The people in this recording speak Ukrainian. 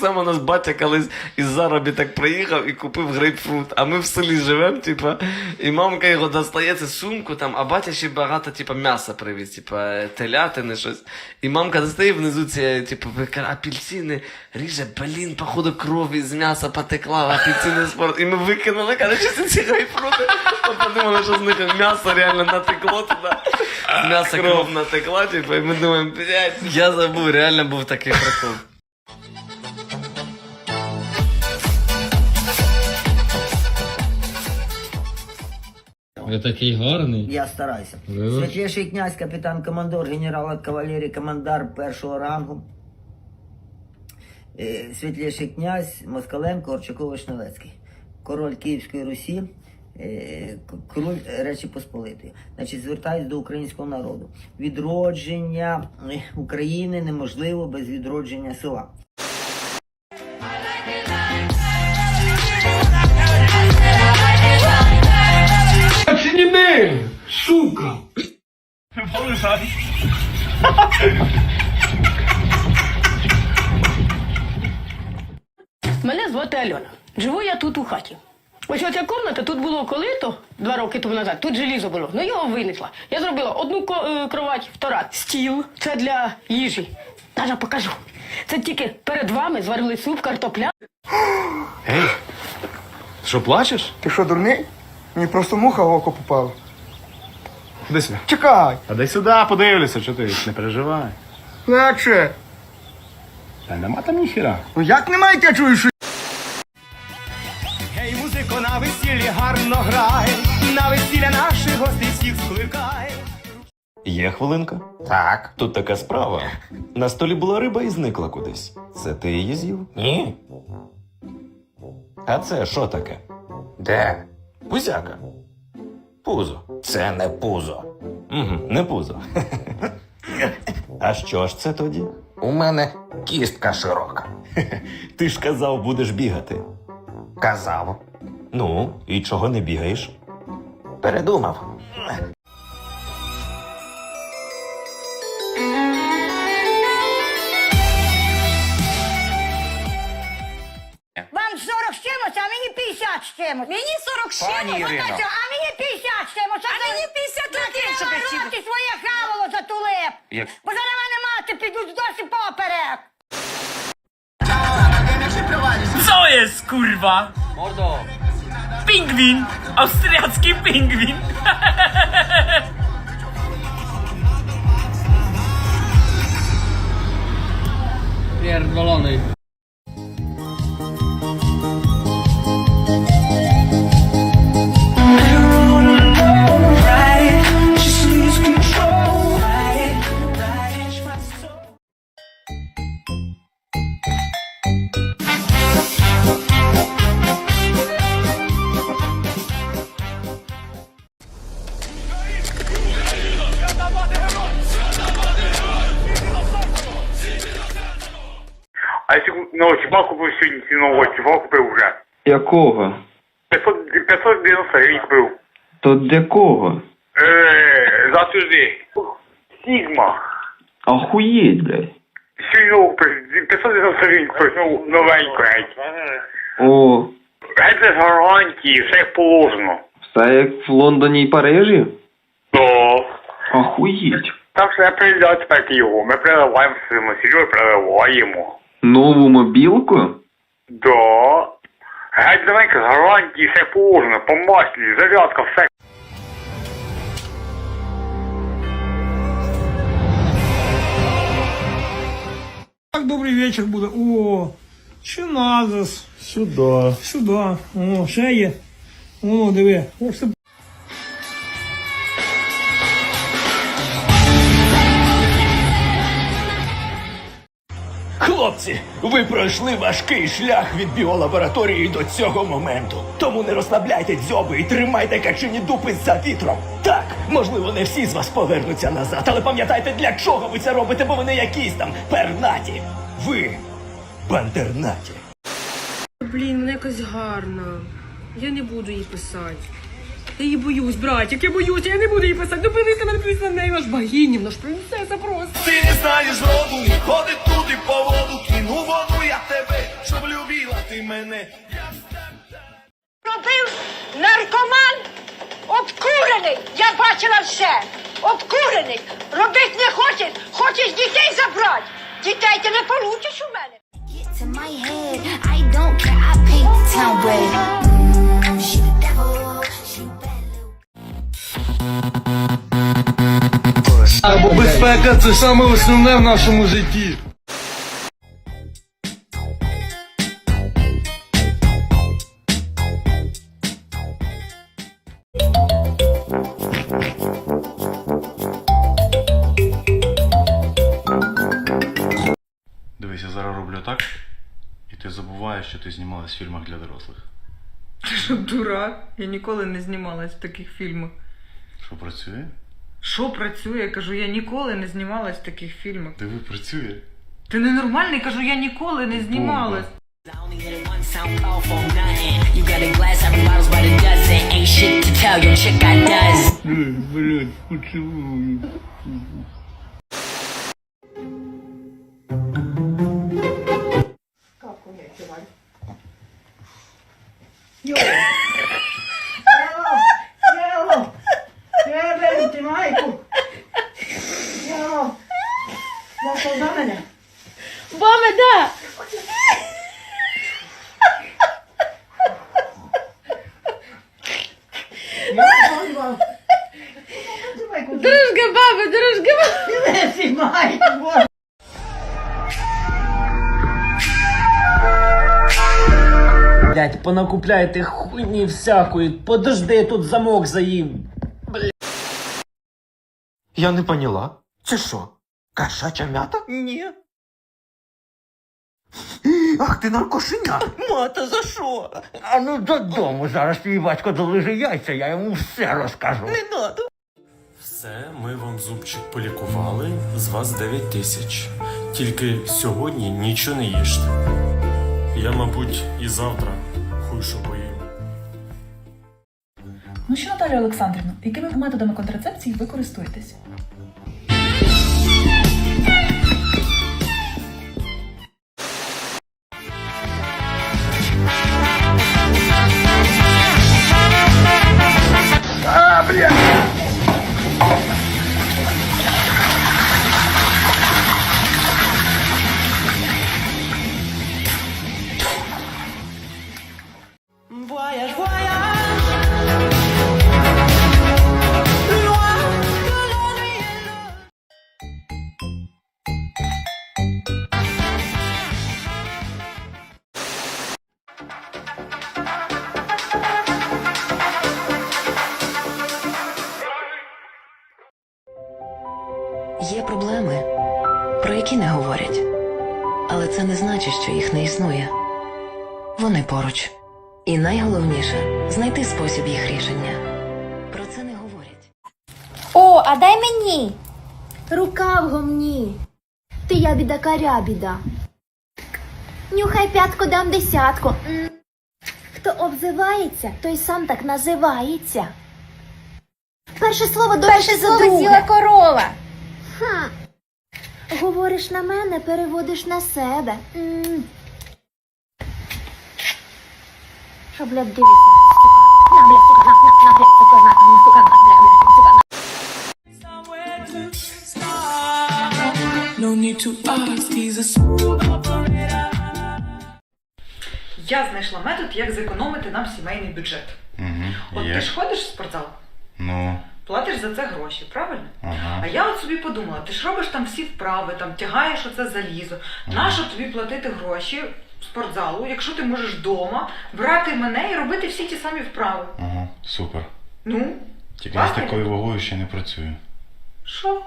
само наш батя колись із заробіток приїхав і купив грейпфрут. А ми в селі живемо, типа, і мамка його достає цю сумку там, а батя ще багато, типа, м'яса привіз, типа, телятини, щось. І мамка достає внизу ці, типу, апельсини, ріже, блін, походу крові з м'яса потекла, апельсини спорт. І ми викинули, короче, ці грейпфрути. Ми подумали, що з них м'ясо реально натекло туди. З м'яса кров натекла, типу, і ми думаємо, блядь, я забув, реально був такий прикол. Ви такий гарний. Я стараюся. Вибач. Святліший князь, капітан командор, генерал кавалерії, командар першого рангу. Е, Святліший князь Москаленко, Орчакова Шнелецький. Король Київської Русі, е, к- король Речі Посполитої. Значить, звертаюсь до українського народу. Відродження е, України неможливо без відродження села. Альона. Живу я тут у хаті. Ось оця кімната тут було колито два роки тому назад. Тут желізо було. Ну його винесла. Я зробила одну е, кровать, втора стіл. Це для їжі. Даже покажу. Це тільки перед вами зварили суп, картопля. Що плачеш? Ти що, дурний? Мені просто муха в око попала. Ходи сюди. Чекай! А дай сюди, подивлюся, що ти не переживай. Легше! Та нема там ніхіра. Ну як немає, я чую, що весіллі гарно грай, на весілля наших гостей всіх скликай. Є хвилинка? Так. Тут така справа. На столі була риба і зникла кудись. Це ти її з'їв? Ні. А це що таке? Де? Пузяка. Пузо. Це не пузо. Угу, не пузо. А що ж це тоді? У мене кістка широка. Ти ж казав, будеш бігати. Казав. Ну, і чого не бігаєш? Передумав. Вам 40 з чимось, а мені 50 з чимось. Мені 40 з чимось? Ірина. А мені 50 з чимось. А мені 51, щоб ти своє хавало затулив. Як? Бо зараз мене мати підуть досі поперек. Co jest kurwa? Mordo! Pingwin! Austriacki pingwin! А якщо нового чіпа купив сьогодні, нового чіпа купив вже. Якого? 500, 590 гривень купив. То для кого? Е, за тиждень. Сігма. Охуєть, блядь. Сьогодні нового купив. 590 гривень купив, ну, новенько геть. О, Геть з гарантії, все як положено. все як в Лондоні і Парижі? То. Охуєть. Так що я передав тепер його. Ми переливаємо своєму Сережу, переливаємо. Нову мобілку? Да. Геть з гарантії, все положено. По маслі, зарядка, все. так добрий вечір буде. О, чиназис. Сюди. Сюди. О, ще є. О, диви. Хлопці, ви пройшли важкий шлях від біолабораторії до цього моменту. Тому не розслабляйте дзьоби і тримайте качині дупи за вітром. Так, можливо, не всі з вас повернуться назад, але пам'ятайте, для чого ви це робите, бо ви не якісь там пернаті. Ви бандернаті. Блін, вона якась гарна. Я не буду її писати. Я її боюсь, братик, я боюсь, я не буду її писати. Ну подивись на мене, подивись на неї, вона ж богиня, вона ж принцеса просто. Ти не знаєш роду, не ходить туди по воду, кину воду я тебе, щоб любила ти мене. Робив наркоман обкурений. Я бачила все. Обкурений. Робить не хоче. Хочеш дітей забрати. Дітей ти не получиш у мене. to my head. I don't care, I paint the town red. Бо безпека це саме основне в нашому житті. Дивись, я зараз роблю так, і ти забуваєш, що ти знімалась в фільмах для дорослих. Ти що, дурак? Я ніколи не знімалась в таких фільмах. Що працює? Що працює? Я кажу, я ніколи не знімалась в таких фільмах. Диви, працює. Ти ненормальний, кажу, я ніколи не знімалась. You Дружка, баба, дружка, баба. Боже! Блять, понакупляйте хуйні всякої. Подожди, тут замок заїм. Я не поняла. Це що? Кошача м'ята? Ні. Ах ти наркошеня! Мата, за що? А ну додому зараз твій батько долиже яйця, я йому все розкажу. Не надо. Все, ми вам зубчик полікували, з вас 9 тисяч. Тільки сьогодні нічого не їжте. Я, мабуть, і завтра хуйшу поїм. Ну що, Наталія Олександрівна, якими методами контрацепції ви користуєтесь? Є проблеми, про які не говорять. Але це не значить, що їх не існує. Вони поруч. І найголовніше знайти спосіб їх рішення. Про це не говорять. О, а дай мені. Рука в гомні. Ти я біда карябіда. Нюхай п'ятку дам десятку. Хто обзивається, той сам так називається. Перше слово дорожче за друге. корова. Говориш на мене, переводиш на себе. М. Що, блядь, дивиться? Сука. На, блядь, сука, на, на, на, блядь, сука, на, на, сука, на, бля, бля, сука, на. Я знайшла метод, як зекономити нам сімейний бюджет. Угу. От ти ж ходиш в спортзал, Ну, платиш за це гроші, правильно? ага. А я от собі подумала, ти ж робиш там всі вправи, там тягаєш оце залізо. Нащо тобі платити гроші спортзалу, якщо ти можеш вдома брати мене і робити всі ті самі вправи? Ага, супер. Ну, Тільки я з такою вагою ще не працюю. що?